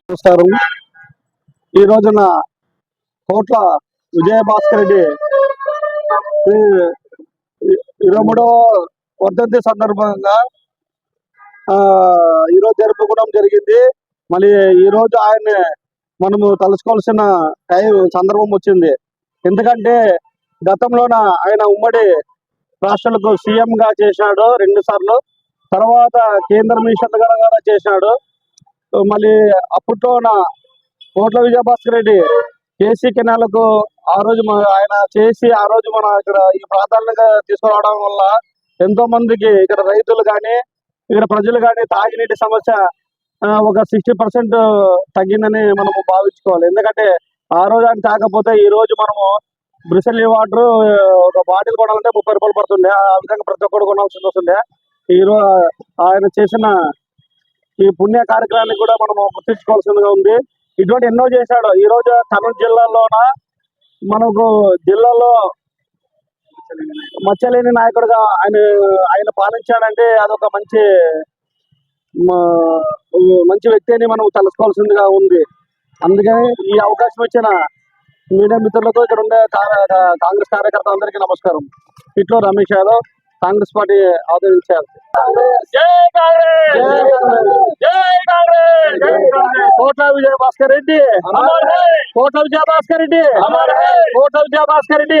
నమస్కారం. ఈ రోజున కోట్ల విజయ భాస్కర్ రెడ్డి ఇరవై మూడవ వర్ధంతి సందర్భంగా ఆ, ఈరోజు జరుపుకోవడం జరిగింది. మళ్ళీ ఈ రోజు ఆయన మనము తలుసుకోవాల్సిన టైం సందర్భం వచ్చింది. ఎందుకంటే గతంలోన ఆయన ఉమ్మడి రాష్ట్రాలకు సీఎంగా చేశాడు రెండు సార్లు తర్వాత కేంద్ర మినిస్టర్ కూడా చేశాడు. మళ్ళీ అప్పట్లోన కోట్ల విజయభాస్కర్ రెడ్డి కేసీ కెనాలకు ఆ రోజు ఆయన చేసి ఆ రోజు మన ఇక్కడ ఈ ప్రాధాన్యత తీసుకురావడం వల్ల ఎంతో మందికి ఇక్కడ రైతులు కానీ ఇక్కడ ప్రజలు కానీ తాగినీటి సమస్య ఒక సిక్స్టీ పర్సెంట్ తగ్గిందని మనము భావించుకోవాలి. ఎందుకంటే ఆ రోజు ఆయన తాగకపోతే ఈ రోజు మనము బ్రిసెల్ వాటర్ ఒక బాటిల్ కొనాలంటే ముప్పై రూపాయలు పడుతుండే. ఆ విధంగా ప్రతి ఒక్కరు కొనాల్సి వస్తుండే. ఈ రోజు ఆయన చేసిన ఈ పుణ్య కార్యక్రమాన్ని కూడా మనం గుర్తించుకోవాల్సిందిగా ఉంది. ఇటువంటి ఎన్నో చేశాడు. ఈ రోజు కర్నూలు జిల్లాలోన మనకు జిల్లాలో మచ్చలేని నాయకుడుగా ఆయన ఆయన పాలించాడంటే అదొక మంచి మంచి వ్యక్తి అని మనం తెలుసుకోవాల్సిందిగా ఉంది. అందుకని ఈ అవకాశం ఇచ్చిన మీడియా మిత్రులకు ఇక్కడ ఉండే కాంగ్రెస్ కార్యకర్త అందరికీ నమస్కారం. ఇట్లో రమేష్ యాదవ్ కాంగ్రెస్ పార్టీ ఆదరించారు కోట్ల విజయ భాస్కర్ రెడ్డి కోట్ల విజయ భాస్కర్ రెడ్డి కోట్ల విజయ భాస్కర్ రెడ్డి